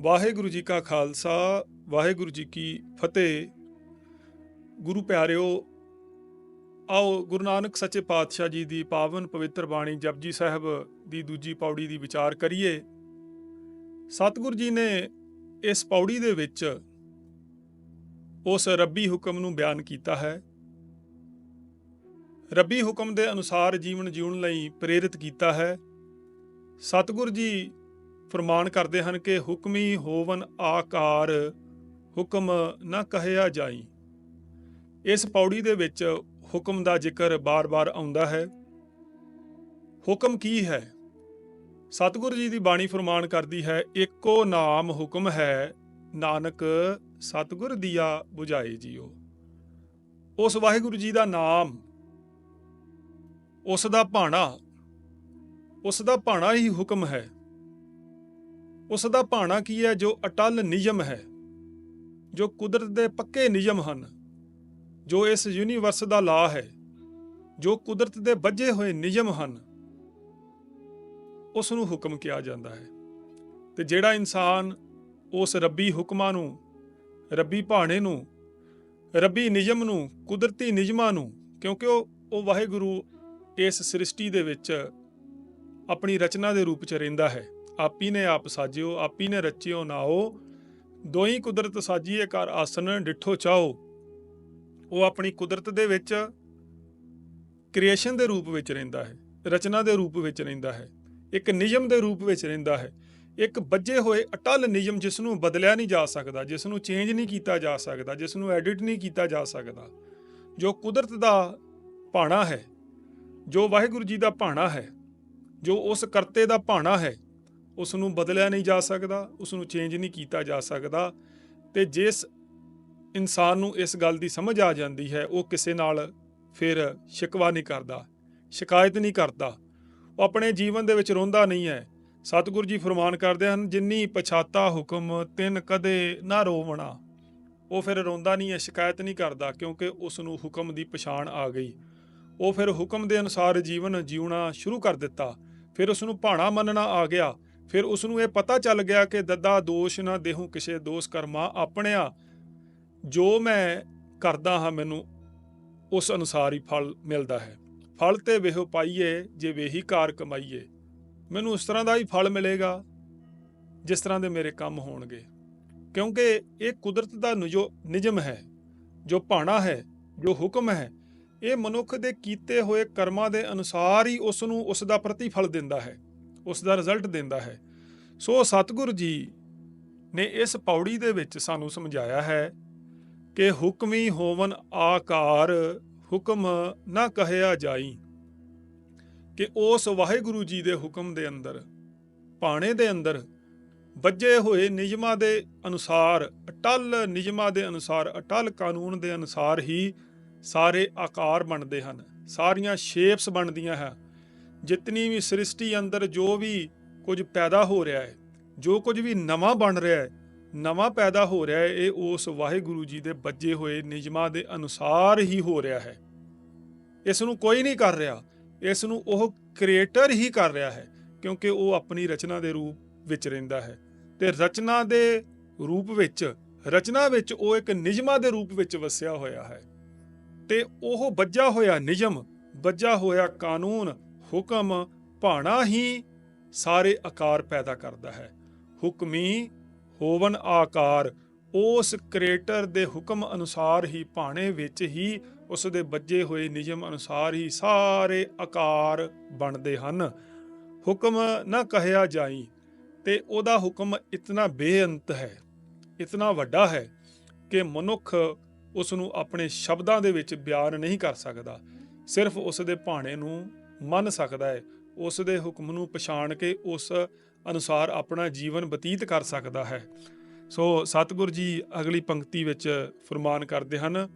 ਵਾਹਿਗੁਰੂ ਜੀ ਕਾ ਖਾਲਸਾ, ਵਾਹਿਗੁਰੂ ਜੀ ਕੀ ਫਤਿਹ। ਗੁਰੂ ਪਿਆਰਿਓ, ਆਓ ਗੁਰੂ ਨਾਨਕ ਸੱਚੇ ਪਾਤਸ਼ਾਹ ਜੀ ਦੀ ਪਾਵਨ ਪਵਿੱਤਰ ਬਾਣੀ ਜਪਜੀ ਸਾਹਿਬ ਦੀ ਦੂਜੀ ਪੌੜੀ ਦੀ ਵਿਚਾਰ ਕਰੀਏ। ਸਤਿਗੁਰੂ ਜੀ ਨੇ ਇਸ ਪੌੜੀ ਦੇ ਵਿੱਚ ਉਸ ਰੱਬੀ ਹੁਕਮ ਨੂੰ ਬਿਆਨ ਕੀਤਾ ਹੈ। ਰੱਬੀ ਹੁਕਮ ਦੇ ਅਨੁਸਾਰ ਜੀਵਨ ਜਿਉਣ ਲਈ ਪ੍ਰੇਰਿਤ ਕੀਤਾ ਹੈ। ਸਤਿਗੁਰੂ ਜੀ ਫਰਮਾਨ ਕਰਦੇ ਹਨ ਕਿ ਹੁਕਮੀ ਹੋਵਨ ਆਕਾਰ, ਹੁਕਮ ਨਾ ਕਹਿਆ ਜਾਈ। ਇਸ ਪੌੜੀ ਦੇ ਵਿੱਚ ਹੁਕਮ ਦਾ ਜ਼ਿਕਰ ਬਾਰ-ਬਾਰ ਆਉਂਦਾ ਹੈ। ਹੁਕਮ ਕੀ ਹੈ? ਸਤਿਗੁਰੂ ਜੀ ਦੀ ਬਾਣੀ ਫਰਮਾਨ ਕਰਦੀ ਹੈ, ਇੱਕੋ ਨਾਮ ਹੁਕਮ ਹੈ, ਨਾਨਕ ਸਤਿਗੁਰ ਦੀਆ 부ਝਾਏ ਜੀਓ। ਉਸ ਵਾਹਿਗੁਰੂ ਜੀ ਦਾ ਨਾਮ, ਉਸ ਦਾ ਭਾਣਾ, ਉਸ ਦਾ ਭਾਣਾ ਹੀ ਹੁਕਮ ਹੈ। ਉਸ ਦਾ ਭਾਣਾ ਕੀ ਹੈ ਜੋ ਅਟਲ ਨਿਯਮ ਹੈ, ਜੋ ਕੁਦਰਤ ਦੇ ਪੱਕੇ ਨਿਯਮ ਹਨ, ਜੋ ਇਸ ਯੂਨੀਵਰਸ ਦਾ ਲਾ ਹੈ, ਜੋ ਕੁਦਰਤ ਦੇ ਵੱਜੇ ਹੋਏ ਨਿਯਮ ਹਨ ਉਸ ਨੂੰ ਹੁਕਮ ਕਿਹਾ ਜਾਂਦਾ ਹੈ। ਤੇ ਜਿਹੜਾ ਇਨਸਾਨ ਉਸ ਰੱਬੀ ਹੁਕਮਾਂ ਨੂੰ, ਰੱਬੀ ਭਾਣੇ ਨੂੰ, ਰੱਬੀ ਨਿਯਮ ਨੂੰ, ਕੁਦਰਤੀ ਨਿਯਮਾਂ ਨੂੰ, ਕਿਉਂਕਿ ਉਹ ਉਹ ਵਾਹਿਗੁਰੂ ਇਸ ਸ੍ਰਿਸ਼ਟੀ ਦੇ ਵਿੱਚ ਆਪਣੀ ਰਚਨਾ ਦੇ ਰੂਪ ਚ ਰਹਿੰਦਾ ਹੈ ਆਪੀ ਨੇ ਆਪ ਸਾਜਿਓ, ਆਪੀ ਨੇ ਰਚਿਓ ਨਾਓ। ਦੋਈ ਕੁਦਰਤ ਸਾਜੀਏ ਕਰ ਆਸਨ ਡਿਠੋ ਚਾਓ। ਉਹ ਆਪਣੀ ਕੁਦਰਤ ਦੇ ਵਿੱਚ ਕ੍ਰੀਏਸ਼ਨ ਦੇ ਰੂਪ ਵਿੱਚ ਰਹਿੰਦਾ ਹੈ, ਰਚਨਾ ਦੇ ਰੂਪ ਵਿੱਚ ਰਹਿੰਦਾ ਹੈ, ਇੱਕ ਨਿਯਮ ਦੇ ਰੂਪ ਵਿੱਚ ਰਹਿੰਦਾ ਹੈ। ਇੱਕ ਬੱਜੇ ਹੋਏ ਅਟਲ ਨਿਯਮ ਜਿਸ ਨੂੰ ਬਦਲਿਆ ਨਹੀਂ ਜਾ ਸਕਦਾ ਜਿਸ ਨੂੰ ਚੇਂਜ ਨਹੀਂ ਕੀਤਾ ਜਾ ਸਕਦਾ ਜਿਸ ਨੂੰ ਐਡਿਟ ਨਹੀਂ ਕੀਤਾ ਜਾ ਸਕਦਾ, ਜੋ ਕੁਦਰਤ ਦਾ ਭਾਣਾ ਹੈ, ਜੋ ਵਾਹਿਗੁਰੂ ਜੀ ਦਾ ਭਾਣਾ ਹੈ, ਜੋ ਉਸ ਕਰਤੇ ਦਾ ਭਾਣਾ ਹੈ ਉਸ ਨੂੰ ਬਦਲਿਆ ਨਹੀਂ ਜਾ ਸਕਦਾ ਉਸ ਨੂੰ ਚੇਂਜ ਨਹੀਂ ਕੀਤਾ ਜਾ ਸਕਦਾ ਤੇ ਜਿਸ ਇਨਸਾਨ ਨੂੰ ਇਸ ਗੱਲ ਦੀ ਸਮਝ ਆ ਜਾਂਦੀ ਹੈ, ਉਹ ਕਿਸੇ ਨਾਲ ਫਿਰ ਸ਼ਿਕਵਾ ਨਹੀਂ ਕਰਦਾ, ਸ਼ਿਕਾਇਤ ਨਹੀਂ ਕਰਦਾ। ਉਹ ਆਪਣੇ ਜੀਵਨ ਦੇ ਵਿੱਚ ਰੋਂਦਾ ਨਹੀਂ ਹੈ। ਸਤਿਗੁਰੂ ਜੀ ਫਰਮਾਨ ਕਰਦੇ ਹਨ, ਜਿੰਨੀ ਪਛਾਤਾ ਹੁਕਮ ਤਿੰਨ ਕਦੇ ਨਾ ਰੋਵਣਾ। ਉਹ ਫਿਰ ਰੋਂਦਾ ਨਹੀਂ ਹੈ, ਸ਼ਿਕਾਇਤ ਨਹੀਂ ਕਰਦਾ ਕਿਉਂਕਿ ਉਸ ਨੂੰ ਹੁਕਮ ਦੀ ਪਛਾਣ ਆ ਗਈ। ਉਹ ਫਿਰ ਹੁਕਮ ਦੇ ਅਨੁਸਾਰ ਜੀਵਨ ਜਿਉਣਾ ਸ਼ੁਰੂ ਕਰ ਦਿੱਤਾ। ਫਿਰ ਉਸ ਨੂੰ ਭਾਣਾ ਮੰਨਣਾ ਆ ਗਿਆ। ਫਿਰ ਉਸ ਨੂੰ ਇਹ ਪਤਾ ਚੱਲ ਗਿਆ ਕਿ ਦੱਦਾ ਦੋਸ਼ ਨਾ ਦੇਹੂ ਕਿਸੇ ਦੋਸ਼ ਕਰਮਾ ਆਪਣਿਆ। ਜੋ ਮੈਂ ਕਰਦਾ ਹਾਂ ਮੈਨੂੰ ਉਸ ਅਨੁਸਾਰ ਹੀ ਫਲ ਮਿਲਦਾ ਹੈ। ਫਲ ਤੇ ਵੇਹੋ ਪਾਈਏ, ਜੇ ਵੇਹੀ ਕਾਰ ਕਮਾਈਏ। ਮੈਨੂੰ ਉਸ ਤਰ੍ਹਾਂ ਦਾ ਹੀ ਫਲ ਮਿਲੇਗਾ, ਜਿਸ ਤਰ੍ਹਾਂ ਦੇ ਮੇਰੇ ਕੰਮ ਹੋਣਗੇ। ਕਿਉਂਕਿ ਇਹ ਕੁਦਰਤ ਦਾ ਨਿਜੋ ਨਿਯਮ ਹੈ, ਜੋ ਭਾਣਾ ਹੈ, ਜੋ ਹੁਕਮ ਹੈ, ਇਹ ਮਨੁੱਖ ਦੇ ਕੀਤੇ ਹੋਏ ਕਰਮਾਂ ਦੇ ਅਨੁਸਾਰ ਹੀ ਉਸ ਨੂੰ ਉਸ ਦਾ ਪ੍ਰਤੀਫਲ ਦਿੰਦਾ ਹੈ। ਉਸ ਦਾ ਰਿਜ਼ਲਟ ਦਿੰਦਾ ਹੈ। ਸੋ ਸਤਿਗੁਰੂ ਜੀ ਨੇ ਇਸ ਪੌੜੀ ਦੇ ਵਿੱਚ ਸਾਨੂੰ ਸਮਝਾਇਆ ਹੈ ਕਿ ਹੁਕਮੀ ਹੋਵਨ ਆਕਾਰ, ਹੁਕਮ ਨਾ ਕਹਿਆ ਜਾਈ। ਕਿ ਉਸ ਵਾਹਿਗੁਰੂ ਜੀ ਦੇ ਹੁਕਮ ਦੇ ਅੰਦਰ ਪਾਣੇ ਦੇ ਅੰਦਰ ਵੱਜੇ ਹੋਏ ਨਿਯਮਾਂ ਦੇ ਅਨੁਸਾਰ, ਅਟਲ ਨਿਯਮਾਂ ਦੇ ਅਨੁਸਾਰ, ਅਟਲ ਕਾਨੂੰਨ ਦੇ ਅਨੁਸਾਰ ਹੀ ਸਾਰੇ ਆਕਾਰ ਬਣਦੇ ਹਨ। ਸਾਰੀਆਂ ਸ਼ੇਪਸ ਬਣਦੀਆਂ ਹੈ ਜਿਤਨੀ ਵੀ ਸ੍ਰਿਸ਼ਟੀ ਅੰਦਰ ਜੋ ਵੀ ਕੁਝ ਪੈਦਾ ਹੋ ਰਿਹਾ ਹੈ, ਜੋ ਕੁਝ ਵੀ ਨਵਾਂ ਬਣ ਰਿਹਾ ਹੈ, ਨਵਾਂ ਪੈਦਾ ਹੋ ਰਿਹਾ ਹੈ, ਇਹ ਉਸ ਵਾਹਿਗੁਰੂ ਜੀ ਦੇ ਬੱਜੇ ਹੋਏ ਨਿਯਮਾਂ ਦੇ ਅਨੁਸਾਰ ਹੀ ਹੋ ਰਿਹਾ ਹੈ। ਇਸ ਨੂੰ ਕੋਈ ਨਹੀਂ ਕਰ ਰਿਹਾ, ਇਸ ਨੂੰ ਉਹ ਕ੍ਰੀਏਟਰ ਹੀ ਕਰ ਰਿਹਾ ਹੈ, ਕਿਉਂਕਿ ਉਹ ਆਪਣੀ ਰਚਨਾ ਦੇ ਰੂਪ ਵਿੱਚ ਰਹਿੰਦਾ ਹੈ। ਤੇ ਰਚਨਾ ਦੇ ਰੂਪ ਵਿੱਚ, ਰਚਨਾ ਵਿੱਚ ਉਹ ਇੱਕ ਨਿਯਮਾਂ ਦੇ ਰੂਪ ਵਿੱਚ ਵਸਿਆ ਹੋਇਆ ਹੈ। ਤੇ ਉਹ ਬੱਜਾ ਹੋਇਆ ਨਿਯਮ ਬੱਜਾ ਹੋਇਆ ਕਾਨੂੰਨ ਹੁਕਮ ਭਾਣਾ ਹੀ ਸਾਰੇ ਆਕਾਰ ਪੈਦਾ ਕਰਦਾ ਹੈ। ਹੁਕਮੀ ਹੋਵਨ ਆਕਾਰ, ਉਸ ਕ੍ਰੀਏਟਰ ਦੇ ਹੁਕਮ ਅਨੁਸਾਰ ਹੀ ਭਾਣੇ ਵਿੱਚ ਹੀ ਉਸ ਦੇ ਬੱਜੇ ਹੋਏ ਨਿਯਮ ਅਨੁਸਾਰ ਹੀ ਸਾਰੇ ਆਕਾਰ ਬਣਦੇ ਹਨ। ਹੁਕਮ ਨਾ ਕਹਿਆ ਜਾਈ ਤੇ ਉਹਦਾ ਹੁਕਮ ਇਤਨਾ ਬੇਅੰਤ ਹੈ, ਇਤਨਾ ਵੱਡਾ ਹੈ ਕਿ ਮਨੁੱਖ ਉਸ ਨੂੰ ਆਪਣੇ ਸ਼ਬਦਾਂ ਦੇ ਵਿੱਚ ਬਿਆਨ ਨਹੀਂ ਕਰ ਸਕਦਾ। ਸਿਰਫ ਉਸ ਦੇ ਭਾਣੇ ਨੂੰ ਮੰਨ ਸਕਦਾ ਹੈ। ਉਸ ਦੇ ਹੁਕਮ ਨੂੰ ਪਛਾਣ ਕੇ ਉਸ ਅਨੁਸਾਰ ਆਪਣਾ ਜੀਵਨ ਬਤੀਤ ਕਰ ਸਕਦਾ ਹੈ। ਸੋ ਸਤਿਗੁਰ ਜੀ ਅਗਲੀ ਪੰਕਤੀ ਵਿੱਚ ਫਰਮਾਨ ਕਰਦੇ ਹਨ,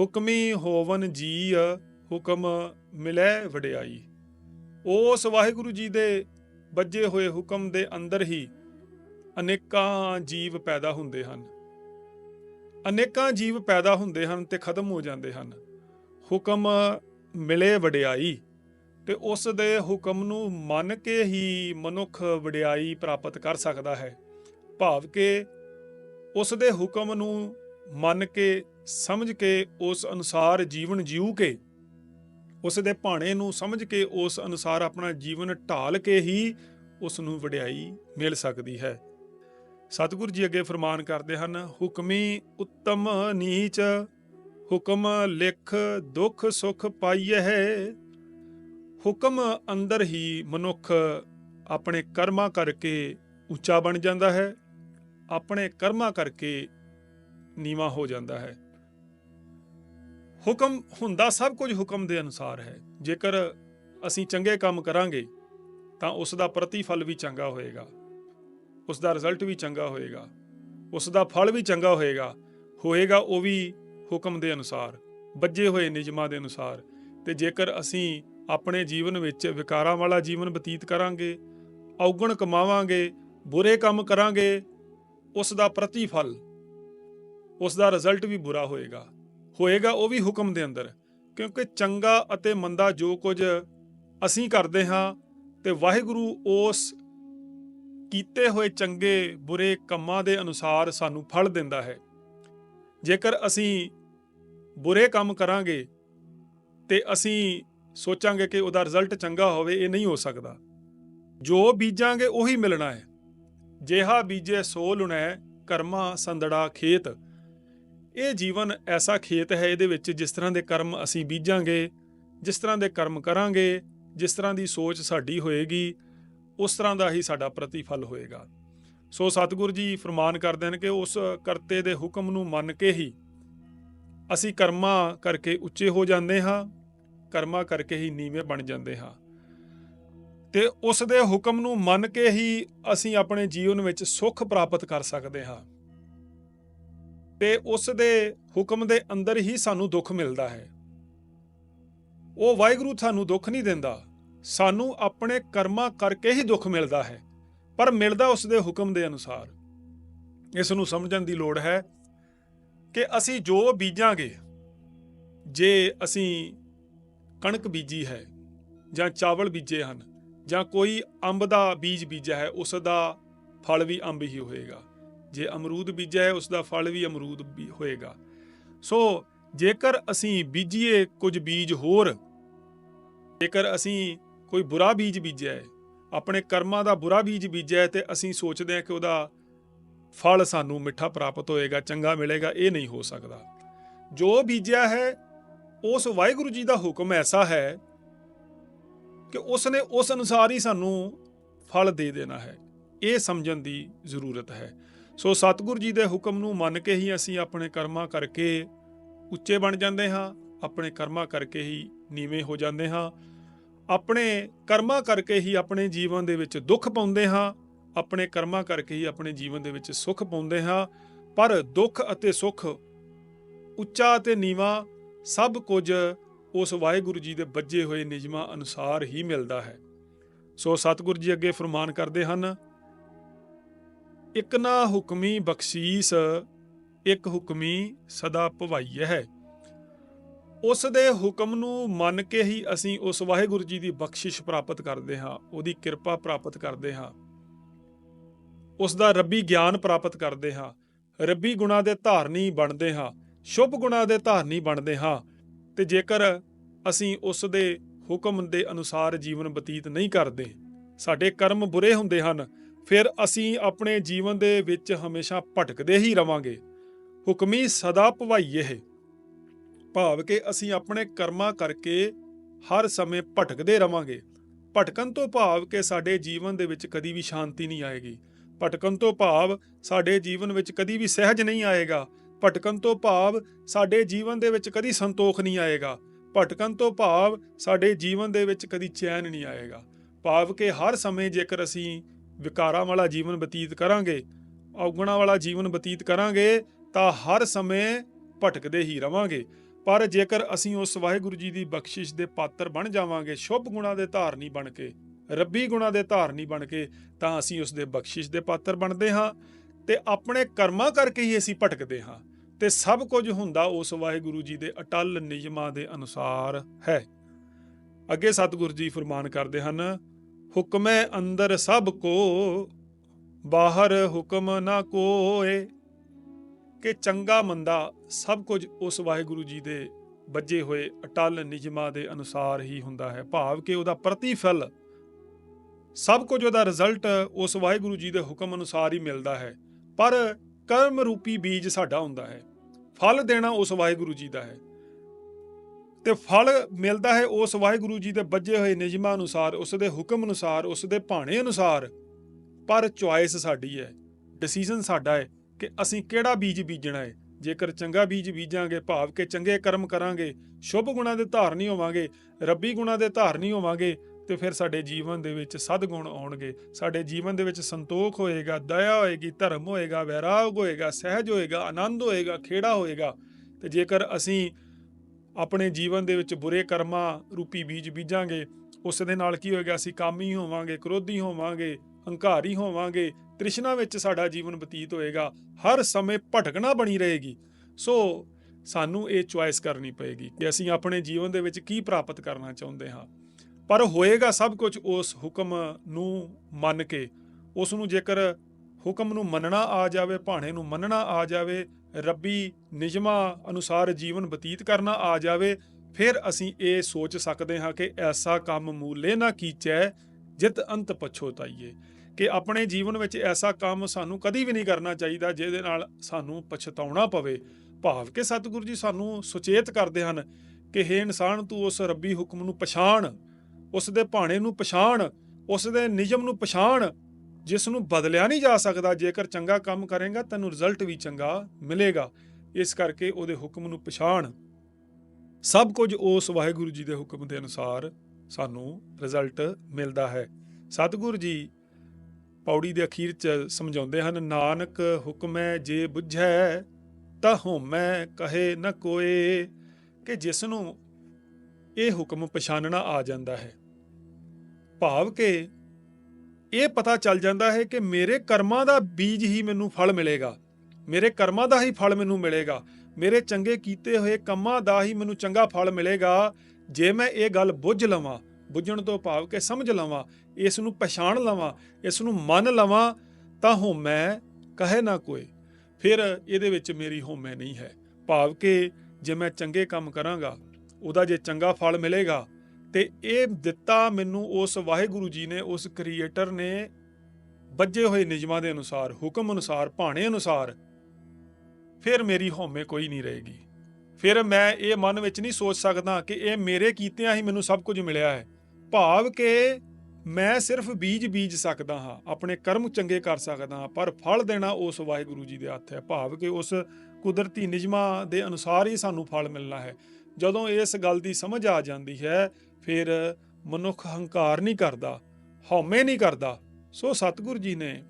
ਹੁਕਮੀ ਹੋਵਨ ਜੀ ਹੁਕਮ ਮਿਲੇ ਵਡਿਆਈ। ਉਸ ਵਾਹਿਗੁਰੂ ਜੀ ਦੇ ਵੱਜੇ ਹੋਏ ਹੁਕਮ ਦੇ ਅੰਦਰ ਹੀ ਅਨੇਕਾਂ ਜੀਵ ਪੈਦਾ ਹੁੰਦੇ ਹਨ। ਅਨੇਕਾਂ ਜੀਵ ਪੈਦਾ ਹੁੰਦੇ ਹਨ ਤੇ ਖਤਮ ਹੋ ਜਾਂਦੇ ਹਨ। ਹੁਕਮ ਮਿਲੇ ਵਡਿਆਈ। ਤੇ ਉਸ ਦੇ ਹੁਕਮ ਨੂੰ ਮੰਨ ਕੇ ਹੀ ਮਨੁੱਖ ਵਡਿਆਈ ਪ੍ਰਾਪਤ ਕਰ ਸਕਦਾ ਹੈ। ਭਾਵ ਕਿ ਉਸ ਦੇ ਹੁਕਮ ਨੂੰ ਮੰਨ ਕੇ, ਸਮਝ ਕੇ, ਉਸ ਅਨੁਸਾਰ ਜੀਵਨ ਜੀਉ ਕੇ, ਉਸ ਦੇ ਭਾਣੇ ਨੂੰ ਸਮਝ ਕੇ, ਉਸ ਅਨੁਸਾਰ ਆਪਣਾ ਜੀਵਨ ਢਾਲ ਕੇ ਹੀ ਉਸ ਨੂੰ ਵਡਿਆਈ ਮਿਲ ਸਕਦੀ ਹੈ। ਸਤਿਗੁਰ ਜੀ ਅੱਗੇ ਫਰਮਾਨ ਕਰਦੇ ਹਨ, ਹੁਕਮੀ ਉੱਤਮ ਨੀਚ, ਹੁਕਮ ਲਿਖ ਦੁੱਖ ਸੁਖ ਪਾਈਐ ਹੁਕਮ ਅੰਦਰ ਹੀ ਮਨੁੱਖ ਆਪਣੇ ਕਰਮਾਂ ਕਰਕੇ ਉੱਚਾ ਬਣ ਜਾਂਦਾ ਹੈ, ਆਪਣੇ ਕਰਮਾਂ ਕਰਕੇ ਨੀਵਾ ਹੋ ਜਾਂਦਾ ਹੈ। ਹੁਕਮ ਹੁੰਦਾ ਸਭ ਕੁਝ ਹੁਕਮ ਦੇ ਅਨੁਸਾਰ ਹੈ। ਜੇਕਰ ਅਸੀਂ ਚੰਗੇ ਕੰਮ ਕਰਾਂਗੇ, ਤਾਂ ਉਸ ਦਾ ਪ੍ਰਤੀਫਲ ਵੀ ਚੰਗਾ ਹੋਏਗਾ, ਉਸ ਦਾ ਰਿਜ਼ਲਟ ਵੀ ਚੰਗਾ ਹੋਏਗਾ, ਉਸ ਦਾ ਫਲ ਵੀ ਚੰਗਾ ਹੋਏਗਾ ਹੋਏਗਾ ਉਹ ਵੀ ਹੁਕਮ ਦੇ ਅਨੁਸਾਰ ਬੱਜੇ ਹੋਏ ਨਿਯਮਾਂ ਦੇ ਅਨੁਸਾਰ। ਤੇ ਜੇਕਰ ਅਸੀਂ ਆਪਣੇ ਜੀਵਨ ਵਿੱਚ ਵਿਕਾਰਾਂ ਵਾਲਾ ਜੀਵਨ ਬਤੀਤ ਕਰਾਂਗੇ, ਔਗਣ ਕਮਾਵਾਂਗੇ, ਬੁਰੇ ਕੰਮ ਕਰਾਂਗੇ, ਉਸ ਦਾ ਪ੍ਰਤੀਫਲ, ਉਸ ਦਾ ਰਿਜ਼ਲਟ ਵੀ ਬੁਰਾ ਹੋਏਗਾ। ਹੋਏਗਾ ਉਹ ਵੀ ਹੁਕਮ ਦੇ ਅੰਦਰ, ਕਿਉਂਕਿ ਚੰਗਾ ਅਤੇ ਮੰਦਾ ਜੋ ਕੁਝ ਅਸੀਂ ਕਰਦੇ ਹਾਂ ਤੇ ਵਾਹਿਗੁਰੂ ਉਸ ਕੀਤੇ ਹੋਏ ਚੰਗੇ, ਬੁਰੇ ਕੰਮਾਂ ਦੇ ਅਨੁਸਾਰ ਸਾਨੂੰ ਫਲ ਦਿੰਦਾ ਹੈ। ਜੇਕਰ ਅਸੀਂ ਬੁਰੇ ਕੰਮ ਕਰਾਂਗੇ ਤੇ ਅਸੀਂ ਸੋਚਾਂਗੇ ਕਿ ਉਹਦਾ ਰਿਜ਼ਲਟ ਚੰਗਾ ਹੋਵੇ, ਇਹ ਨਹੀਂ ਹੋ ਸਕਦਾ। ਜੋ ਬੀਜਾਂਗੇ, ਉਹੀ ਮਿਲਣਾ ਹੈ। ਜਿਹਾ ਬੀਜੇ ਸੋ ਲੁਣੈ, ਕਰਮਾ ਸੰਦੜਾ ਖੇਤ। ਇਹ ਜੀਵਨ ਐਸਾ ਖੇਤ ਹੈ ਇਹਦੇ ਵਿੱਚ ਜਿਸ ਤਰ੍ਹਾਂ ਦੇ ਕਰਮ ਅਸੀਂ ਬੀਜਾਂਗੇ, ਜਿਸ ਤਰ੍ਹਾਂ ਦੇ ਕਰਮ ਕਰਾਂਗੇ, ਜਿਸ ਤਰ੍ਹਾਂ ਦੀ ਸੋਚ ਸਾਡੀ ਹੋਏਗੀ, ਉਸ ਤਰ੍ਹਾਂ ਦਾ ਹੀ ਸਾਡਾ ਪ੍ਰਤੀਫਲ ਹੋਏਗਾ। ਸੋ ਸਤਿਗੁਰੂ ਜੀ ਫਰਮਾਨ ਕਰਦੇ ਨੇ ਕਿ ਉਸ ਕਰਤੇ ਦੇ ਹੁਕਮ ਨੂੰ ਮੰਨ ਕੇ ਹੀ ਅਸੀਂ ਕਰਮਾਂ ਕਰਕੇ ਉੱਚੇ ਹੋ ਜਾਂਦੇ ਹਾਂ ਕਰਮਾਂ ਕਰਕੇ ਹੀ ਨੀਵੇਂ ਬਣ ਜਾਂਦੇ ਹਾਂ। ਤੇ ਉਸ ਦੇ ਹੁਕਮ ਨੂੰ ਮੰਨ ਕੇ ਹੀ ਅਸੀਂ ਆਪਣੇ ਜੀਵਨ ਵਿੱਚ ਸੁੱਖ ਪ੍ਰਾਪਤ ਕਰ ਸਕਦੇ ਹਾਂ। ਤੇ ਉਸ ਦੇ ਹੁਕਮ ਦੇ ਅੰਦਰ ਹੀ ਸਾਨੂੰ ਦੁੱਖ ਮਿਲਦਾ ਹੈ। ਉਹ ਵਾਹਿਗੁਰੂ ਸਾਨੂੰ ਦੁੱਖ ਨਹੀਂ ਦਿੰਦਾ, ਸਾਨੂੰ ਆਪਣੇ ਕਰਮਾਂ ਕਰਕੇ ਹੀ ਦੁੱਖ ਮਿਲਦਾ ਹੈ, ਪਰ ਮਿਲਦਾ ਉਸ ਦੇ ਹੁਕਮ ਦੇ ਅਨੁਸਾਰ। ਇਸ ਨੂੰ ਸਮਝਣ ਦੀ ਲੋੜ ਹੈ ਕਿ ਅਸੀਂ ਜੋ ਬੀਜਾਂਗੇ, ਜੇ ਅਸੀਂ ਕਣਕ ਬੀਜੀ ਹੈ ਜਾਂ ਚਾਵਲ ਬੀਜੇ ਹਨ ਜਾਂ ਕੋਈ ਅੰਬ ਦਾ ਬੀਜ ਬੀਜਿਆ ਹੈ, ਉਸ ਦਾ ਫਲ ਵੀ ਅੰਬ ਹੀ ਹੋਏਗਾ। ਜੇ ਅਮਰੂਦ ਬੀਜਿਆ ਹੈ, ਉਸ ਦਾ ਫਲ ਵੀ ਅਮਰੂਦ ਵੀ ਹੋਏਗਾ। ਸੋ ਜੇਕਰ ਅਸੀਂ ਬੀਜੀਏ ਕੁਝ ਬੀਜ ਹੋਰ, ਜੇਕਰ ਅਸੀਂ ਕੋਈ ਬੁਰਾ ਬੀਜ ਬੀਜਿਆ ਹੈ, ਆਪਣੇ ਕਰਮਾਂ ਦਾ ਬੁਰਾ ਬੀਜ ਬੀਜਿਆ ਹੈ ਤੇ ਅਸੀਂ ਸੋਚਦੇ ਹਾਂ ਕਿ ਉਹਦਾ ਫਲ ਸਾਨੂੰ ਮਿੱਠਾ ਪ੍ਰਾਪਤ ਹੋਏਗਾ, ਚੰਗਾ ਮਿਲੇਗਾ, ਇਹ ਨਹੀਂ ਹੋ ਸਕਦਾ। ਜੋ ਬੀਜਿਆ ਹੈ ਉਸ ਵਾਹਿਗੁਰੂ ਜੀ ਦਾ ਹੁਕਮ ਐਸਾ ਹੈ ਕਿ ਉਸ ਨੇ ਉਸ ਅਨੁਸਾਰ ਹੀ ਸਾਨੂੰ ਫਲ ਦੇ ਦੇਣਾ ਹੈ। ਇਹ ਸਮਝਣ ਦੀ ਜ਼ਰੂਰਤ ਹੈ। ਸੋ ਸਤਿਗੁਰੂ ਜੀ ਦੇ ਹੁਕਮ ਨੂੰ ਮੰਨ ਕੇ ਹੀ ਅਸੀਂ ਆਪਣੇ ਕਰਮਾਂ ਕਰਕੇ ਉੱਚੇ ਬਣ ਜਾਂਦੇ ਹਾਂ, ਆਪਣੇ ਕਰਮਾਂ ਕਰਕੇ ਹੀ ਨੀਵੇਂ ਹੋ ਜਾਂਦੇ ਹਾਂ, ਆਪਣੇ ਕਰਮਾਂ ਕਰਕੇ ਹੀ ਆਪਣੇ ਜੀਵਨ ਦੇ ਵਿੱਚ ਦੁੱਖ ਪਾਉਂਦੇ ਹਾਂ, ਆਪਣੇ ਕਰਮਾਂ ਕਰਕੇ ਹੀ ਆਪਣੇ ਜੀਵਨ ਦੇ ਵਿੱਚ ਸੁੱਖ ਪਾਉਂਦੇ ਹਾਂ, ਪਰ ਦੁੱਖ ਅਤੇ ਸੁੱਖ ਉੱਚਾ ਅਤੇ ਨੀਵਾ ਸਭ ਕੁਝ ਉਸ ਵਾਹਿਗੁਰੂ ਜੀ ਦੇ ਬੱਜੇ ਹੋਏ ਨਿਯਮਾਂ ਅਨੁਸਾਰ ਹੀ ਮਿਲਦਾ ਹੈ। ਸੋ ਸਤਿਗੁਰ ਜੀ ਅੱਗੇ ਫਰਮਾਨ ਕਰਦੇ ਹਨ, ਇਕ ਨਾ ਹੁਕਮੀ ਬਖਸ਼ੀਸ, ਇੱਕ ਹੁਕਮੀ ਸਦਾ ਭਵਾਈ ਹੈ। ਉਸ ਦੇ ਹੁਕਮ ਨੂੰ ਮੰਨ ਕੇ ਹੀ ਅਸੀਂ ਉਸ ਵਾਹਿਗੁਰੂ ਜੀ ਦੀ ਬਖਸ਼ਿਸ਼ ਪ੍ਰਾਪਤ ਕਰਦੇ ਹਾਂ, ਉਹਦੀ ਕਿਰਪਾ ਪ੍ਰਾਪਤ ਕਰਦੇ ਹਾਂ। ਉਸ ਦਾ ਰੱਬੀ ਗਿਆਨ ਪ੍ਰਾਪਤ ਕਰਦੇ ਹਾਂ, ਰੱਬੀ ਗੁਣਾ ਦੇ ਧਾਰਨੀ ਬਣਦੇ ਹਾਂ ਸ਼ੁਭ ਗੁਣਾ ਦੇ ਧਾਰਨੀ ਬਣਦੇ ਹਾਂ। ਤੇ ਜੇਕਰ ਅਸੀਂ ਉਸ ਦੇ ਹੁਕਮ ਦੇ ਅਨੁਸਾਰ ਜੀਵਨ ਬਤੀਤ ਨਹੀਂ ਕਰਦੇ, ਸਾਡੇ ਕਰਮ ਬੁਰੇ ਹੁੰਦੇ ਹਨ, ਫਿਰ ਅਸੀਂ ਆਪਣੇ ਜੀਵਨ ਦੇ ਵਿੱਚ ਹਮੇਸ਼ਾ ਭਟਕਦੇ ਹੀ ਰਵਾਂਗੇ। ਹੁਕਮੀ ਸਦਾ ਭਵਾਈਏ ਹੈ। ਭਾਵ ਕਿ ਅਸੀਂ ਆਪਣੇ ਕਰਮਾਂ ਕਰਕੇ ਹਰ ਸਮੇਂ ਭਟਕਦੇ ਰਵਾਂਗੇ। ਭਟਕਣ ਤੋਂ ਭਾਵ ਕਿ ਸਾਡੇ ਜੀਵਨ ਦੇ ਵਿੱਚ ਕਦੀ ਵੀ ਸ਼ਾਂਤੀ ਨਹੀਂ ਆਏਗੀ। ਭਟਕਣ ਤੋਂ ਭਾਵ ਸਾਡੇ ਜੀਵਨ ਵਿੱਚ ਕਦੀ ਵੀ ਸਹਿਜ ਨਹੀਂ ਆਏਗਾ। ਭਟਕਣ ਤੋਂ ਭਾਵ ਸਾਡੇ ਜੀਵਨ ਦੇ ਵਿੱਚ ਕਦੀ ਸੰਤੋਖ ਨਹੀਂ ਆਏਗਾ। ਭਟਕਣ ਤੋਂ ਭਾਵ ਸਾਡੇ ਜੀਵਨ ਦੇ ਵਿੱਚ ਕਦੀ ਚੈਨ ਨਹੀਂ ਆਏਗਾ। ਭਾਵ ਕਿ ਹਰ ਸਮੇਂ ਜੇਕਰ ਅਸੀਂ ਵਿਕਾਰਾਂ ਵਾਲਾ ਜੀਵਨ ਬਤੀਤ ਕਰਾਂਗੇ, ਔਗਣਾ ਵਾਲਾ ਜੀਵਨ ਬਤੀਤ ਕਰਾਂਗੇ, ਤਾਂ ਹਰ ਸਮੇਂ ਭਟਕਦੇ ਹੀ ਰਵਾਂਗੇ। ਪਰ ਜੇਕਰ ਅਸੀਂ ਉਸ ਵਾਹਿਗੁਰੂ ਜੀ ਦੀ ਬਖਸ਼ਿਸ਼ ਦੇ ਪਾਤਰ ਬਣ ਜਾਵਾਂਗੇ, ਸ਼ੁਭ ਗੁਣਾ ਦੇ ਧਾਰਨੀ ਬਣ ਕੇ, ਰੱਬੀ ਗੁਣਾ ਦੇ ਧਾਰਨੀ ਬਣ ਕੇ, ਤਾਂ ਅਸੀਂ ਉਸ ਦੇ ਬਖਸ਼ਿਸ਼ ਦੇ ਪਾਤਰ ਬਣਦੇ ਹਾਂ ਤੇ ਆਪਣੇ ਕਰਮਾਂ ਕਰਕੇ ਹੀ ਅਸੀਂ ਭਟਕਦੇ ਹਾਂ। ਤੇ ਸਭ ਕੁਝ ਹੁੰਦਾ ਉਸ ਵਾਹਿਗੁਰੂ ਜੀ ਦੇ ਅਟਲ ਨਿਯਮਾਂ ਦੇ ਅਨੁਸਾਰ ਹੈ। ਅੱਗੇ ਸਤਿਗੁਰੂ ਜੀ ਫਰਮਾਨ ਕਰਦੇ ਹਨ, ਹੁਕਮੈ ਅੰਦਰ ਸਭ ਕੋ, ਬਾਹਰ ਹੁਕਮ ਨਾ ਕੋਏ। ਕਿ ਚੰਗਾ ਮੰਦਾ ਸਭ ਕੁਝ ਉਸ ਵਾਹਿਗੁਰੂ ਜੀ ਦੇ ਬੱਜੇ ਹੋਏ ਅਟਲ ਨਿਯਮਾਂ ਦੇ ਅਨੁਸਾਰ ਹੀ ਹੁੰਦਾ ਹੈ। ਭਾਵ ਕਿ ਉਹਦਾ ਪ੍ਰਤੀਫਲ, ਸਭ ਕੁਝ ਉਹਦਾ ਰਿਜ਼ਲਟ ਉਸ ਵਾਹਿਗੁਰੂ ਜੀ ਦੇ ਹੁਕਮ ਅਨੁਸਾਰ ਹੀ ਮਿਲਦਾ ਹੈ। ਪਰ ਕਰਮ ਰੂਪੀ ਬੀਜ ਸਾਡਾ ਹੁੰਦਾ ਹੈ। ਫਲ ਦੇਣਾ ਉਸ ਵਾਹਿਗੁਰੂ ਜੀ ਦਾ ਹੈ। ਤੇ ਫਲ ਮਿਲਦਾ ਹੈ ਉਸ ਵਾਹਿਗੁਰੂ ਜੀ ਦੇ ਬੱਜੇ ਹੋਏ ਨਿਯਮਾਂ ਅਨੁਸਾਰ, ਉਸ ਦੇ ਹੁਕਮ ਅਨੁਸਾਰ, ਉਸ ਦੇ ਭਾਣੇ ਅਨੁਸਾਰ। ਪਰ ਚੁਆਇਸ ਸਾਡੀ ਹੈ ਡਿਸੀਜਨ ਸਾਡਾ ਹੈ ਕਿ ਅਸੀਂ ਕਿਹੜਾ ਬੀਜ ਬੀਜਣਾ ਹੈ। ਜੇਕਰ ਚੰਗਾ ਬੀਜ ਬੀਜਾਂਗੇ, ਭਾਵ ਕਿ ਚੰਗੇ ਕਰਮ ਕਰਾਂਗੇ, ਸ਼ੁਭ ਗੁਣਾਂ ਦੇ ਧਾਰਨੀ ਹੋਵਾਂਗੇ, ਰੱਬੀ ਗੁਣਾਂ ਦੇ ਧਾਰਨੀ ਹੋਵਾਂਗੇ ਤੇ ਫਿਰ ਸਾਡੇ ਜੀਵਨ ਦੇ ਵਿੱਚ ਸਦਗੁਣ ਆਉਣਗੇ। ਸਾਡੇ ਜੀਵਨ ਦੇ ਵਿੱਚ ਸੰਤੋਖ ਹੋਏਗਾ, ਦਇਆ ਹੋਏਗੀ, ਧਰਮ ਹੋਏਗਾ, ਵੈਰਾਗ ਹੋਏਗਾ, ਸਹਿਜ ਹੋਏਗਾ, ਆਨੰਦ ਹੋਏਗਾ, ਖੇੜਾ ਹੋਏਗਾ। ਤੇ ਜੇਕਰ ਅਸੀਂ ਆਪਣੇ ਜੀਵਨ ਦੇ ਵਿੱਚ ਬੁਰੇ ਕਰਮਾਂ ਰੂਪੀ ਬੀਜ ਬੀਜਾਂਗੇ, ਉਸ ਦੇ ਨਾਲ ਕੀ ਹੋਏਗਾ? ਅਸੀਂ ਕਾਮੀ ਹੋਵਾਂਗੇ, ਕ੍ਰੋਧੀ ਹੋਵਾਂਗੇ, ਹੰਕਾਰੀ ਹੋਵਾਂਗੇ, ਤ੍ਰਿਸ਼ਨਾ ਵਿੱਚ ਸਾਡਾ ਜੀਵਨ ਬਤੀਤ ਹੋਏਗਾ। ਹਰ ਸਮੇਂ ਭਟਕਣਾ ਬਣੀ ਰਹੇਗੀ। ਸੋ ਸਾਨੂੰ ਇਹ ਚੁਆਇਸ ਕਰਨੀ ਪਏਗੀ ਕਿ ਅਸੀਂ ਆਪਣੇ ਜੀਵਨ ਦੇ ਵਿੱਚ ਕੀ ਪ੍ਰਾਪਤ ਕਰਨਾ ਚਾਹੁੰਦੇ ਹਾਂ। ਪਰ ਹੋਏਗਾ ਸਭ ਕੁਝ ਉਸ ਹੁਕਮ ਨੂੰ ਮੰਨ ਕੇ। ਉਸ ਨੂੰ ਜੇਕਰ ਹੁਕਮ ਨੂੰ ਮੰਨਣਾ ਆ ਜਾਵੇ, ਭਾਣੇ ਨੂੰ ਮੰਨਣਾ ਆ ਜਾਵੇ, ਰੱਬੀ ਨਿਯਮਾਂ ਅਨੁਸਾਰ ਜੀਵਨ ਬਤੀਤ ਕਰਨਾ ਆ ਜਾਵੇ, ਫਿਰ ਅਸੀਂ ਇਹ ਸੋਚ ਸਕਦੇ ਹਾਂ ਕਿ ਐਸਾ ਕੰਮ ਮੂਲੇ ਨਾ ਕੀਚੈ, ਜਿਤ ਅੰਤ ਪਛੋਤਾਈਏ ਕਿ ਆਪਣੇ ਜੀਵਨ ਵਿੱਚ ਐਸਾ ਕੰਮ ਸਾਨੂੰ ਕਦੀ ਵੀ ਨਹੀਂ ਕਰਨਾ ਚਾਹੀਦਾ, ਜਿਹਦੇ ਨਾਲ ਸਾਨੂੰ ਪਛਤਾਉਣਾ ਪਵੇ। ਭਾਵ ਕਿ ਸਤਿਗੁਰੂ ਜੀ ਸਾਨੂੰ ਸੁਚੇਤ ਕਰਦੇ ਹਨ ਕਿ ਹੇ ਇਨਸਾਨ, ਤੂੰ ਉਸ ਰੱਬੀ ਹੁਕਮ ਨੂੰ ਪਛਾਣ। ਉਸ ਦੇ ਭਾਣੇ ਨੂੰ ਪਛਾਣ, ਉਸ ਦੇ ਨਿਯਮ ਨੂੰ ਪਛਾਣ, ਜਿਸ ਨੂੰ ਬਦਲਿਆ ਨਹੀਂ ਜਾ ਸਕਦਾ, ਜੇਕਰ ਚੰਗਾ ਕੰਮ ਕਰੇਗਾ, ਤੈਨੂੰ ਰਿਜ਼ਲਟ ਵੀ ਚੰਗਾ ਮਿਲੇਗਾ। ਇਸ ਕਰਕੇ ਉਹਦੇ ਹੁਕਮ ਨੂੰ ਪਛਾਣ। ਸਭ ਕੁਝ ਉਸ ਵਾਹਿਗੁਰੂ ਜੀ ਦੇ ਹੁਕਮ ਦੇ ਅਨੁਸਾਰ ਸਾਨੂੰ ਰਿਜ਼ਲਟ ਮਿਲਦਾ ਹੈ। ਸਤਿਗੁਰੂ ਜੀ ਪੌੜੀ ਦੇ ਅਖੀਰ ਚ ਸਮਝਾਉਂਦੇ ਹਨ, ਨਾਨਕ ਹੁਕਮੈ ਜੇ ਬੁਝੈ, ਤਾ ਹੋਮੈ ਕਹੇ ਨ ਕੋਏ, ਕਿ ਜਿਸ ਨੂੰ ਇਹ ਹੁਕਮ ਪਛਾਨਣਾ ਆ ਜਾਂਦਾ ਹੈ। ਭਾਵ ਕਿ ਇਹ ਪਤਾ ਚੱਲ ਜਾਂਦਾ ਹੈ ਕਿ ਮੇਰੇ ਕਰਮਾਂ ਦਾ ਬੀਜ ਹੀ ਮੈਨੂੰ ਫਲ ਮਿਲੇਗਾ। ਮੇਰੇ ਕਰਮਾਂ ਦਾ ਹੀ ਫਲ ਮੈਨੂੰ ਮਿਲੇਗਾ। ਮੇਰੇ ਚੰਗੇ ਕੀਤੇ ਹੋਏ ਕੰਮਾਂ ਦਾ ਹੀ ਮੈਨੂੰ ਚੰਗਾ ਫਲ ਮਿਲੇਗਾ। ਜੇ ਮੈਂ ਇਹ ਗੱਲ ਬੁੱਝ ਲਵਾਂ, ਬੁੱਝਣ ਤੋਂ ਭਾਵ ਕਿ ਸਮਝ ਲਵਾਂ, ਇਸ ਨੂੰ ਪਛਾਣ ਲਵਾਂ, ਇਸ ਨੂੰ ਮੰਨ ਲਵਾਂ, ਤਾਂ ਹੋਮੈ ਕਹੇ ਨਾ ਕੋਈ। ਫਿਰ ਇਹਦੇ ਵਿੱਚ ਮੇਰੀ ਹੋਮੈ ਨਹੀਂ ਹੈ। ਭਾਵ ਕਿ ਜੇ ਮੈਂ ਚੰਗੇ ਕੰਮ ਕਰਾਂਗਾ, ਉਹਦਾ ਜੇ ਚੰਗਾ ਫਲ ਮਿਲੇਗਾ ਤੇ ਇਹ ਦਿੱਤਾ ਮੈਨੂੰ ਉਸ ਵਾਹਿਗੁਰੂ ਜੀ ਨੇ, ਉਸ ਕ੍ਰੀਏਟਰ ਨੇ ਬੱਜੇ ਹੋਏ ਨਿਯਮਾਂ ਦੇ ਅਨੁਸਾਰ, ਹੁਕਮ ਅਨੁਸਾਰ, ਭਾਣੇ ਅਨੁਸਾਰ ਫਿਰ ਮੇਰੀ ਹਉਮੈ ਕੋਈ ਨਹੀਂ ਰਹੇਗੀ। ਫਿਰ ਮੈਂ ਇਹ ਮਨ ਵਿੱਚ ਨਹੀਂ ਸੋਚ ਸਕਦਾ ਕਿ ਇਹ ਮੇਰੇ ਕੀਤਿਆਂ ਹੀ ਮੈਨੂੰ ਸਭ ਕੁਝ ਮਿਲਿਆ ਹੈ। ਭਾਵ ਕਿ ਮੈਂ ਸਿਰਫ ਬੀਜ ਬੀਜ ਸਕਦਾ ਹਾਂ, ਆਪਣੇ ਕਰਮ ਚੰਗੇ ਕਰ ਸਕਦਾ ਹਾਂ, ਪਰ ਫਲ ਦੇਣਾ ਉਸ ਵਾਹਿਗੁਰੂ ਜੀ ਦੇ ਹੱਥ ਹੈ। ਭਾਵ ਕਿ ਉਸ ਕੁਦਰਤੀ ਨਿਯਮਾਂ ਦੇ ਅਨੁਸਾਰ ਹੀ ਸਾਨੂੰ ਫਲ ਮਿਲਣਾ ਹੈ। ਜਦੋਂ ਇਸ ਗੱਲ ਦੀ ਸਮਝ ਆ ਜਾਂਦੀ ਹੈ ਫਿਰ ਮਨੁੱਖ ਹੰਕਾਰ ਨਹੀਂ ਕਰਦਾ, ਹਉਮੈ ਨਹੀਂ ਕਰਦਾ। ਸੋ ਸਤਿਗੁਰੂ ਜੀ ਨੇ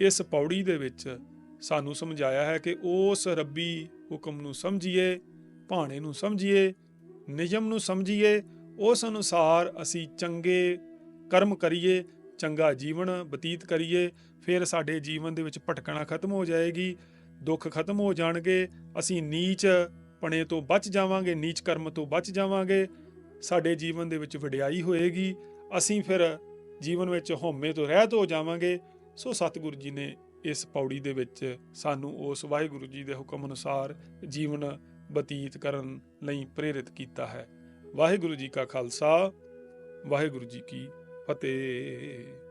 ਇਸ ਪੌੜੀ ਦੇ ਵਿੱਚ ਸਾਨੂੰ ਸਮਝਾਇਆ ਹੈ ਕਿ ਉਸ ਰੱਬੀ ਹੁਕਮ ਨੂੰ ਸਮਝੀਏ, ਭਾਣੇ ਨੂੰ ਸਮਝੀਏ, ਨਿਯਮ ਨੂੰ ਸਮਝੀਏ, ਉਸ ਅਨੁਸਾਰ ਅਸੀਂ ਚੰਗੇ ਕਰਮ ਕਰੀਏ, ਚੰਗਾ ਜੀਵਨ ਬਤੀਤ ਕਰੀਏ, ਫਿਰ ਸਾਡੇ ਜੀਵਨ ਦੇ ਵਿੱਚ ਭਟਕਣਾ ਖਤਮ ਹੋ ਜਾਏਗੀ, ਦੁੱਖ ਖਤਮ ਹੋ ਜਾਣਗੇ, ਅਸੀਂ ਨੀਚ ਪਣੇ ਤੋਂ ਬਚ ਜਾਵਾਂਗੇ, ਨੀਚ ਕਰਮ ਤੋਂ ਬਚ ਜਾਵਾਂਗੇ ਸਾਡੇ ਜੀਵਨ ਦੇ ਵਿੱਚ ਵਡਿਆਈ ਹੋਏਗੀ, ਅਸੀਂ ਫਿਰ ਜੀਵਨ ਵਿੱਚ ਹਉਮੈ ਤੋਂ ਰਹਿਤ ਹੋ ਜਾਵਾਂਗੇ। ਸੋ ਸਤਿਗੁਰੂ ਜੀ ਨੇ ਇਸ ਪੌੜੀ ਦੇ ਵਿੱਚ ਸਾਨੂੰ ਉਸ ਵਾਹਿਗੁਰੂ ਜੀ ਦੇ ਹੁਕਮ ਅਨੁਸਾਰ ਜੀਵਨ ਬਤੀਤ ਕਰਨ ਲਈ ਪ੍ਰੇਰਿਤ ਕੀਤਾ ਹੈ। ਵਾਹਿਗੁਰੂ ਜੀ ਕਾ ਖਾਲਸਾ, ਵਾਹਿਗੁਰੂ ਜੀ ਕੀ ਫਤਿਹ।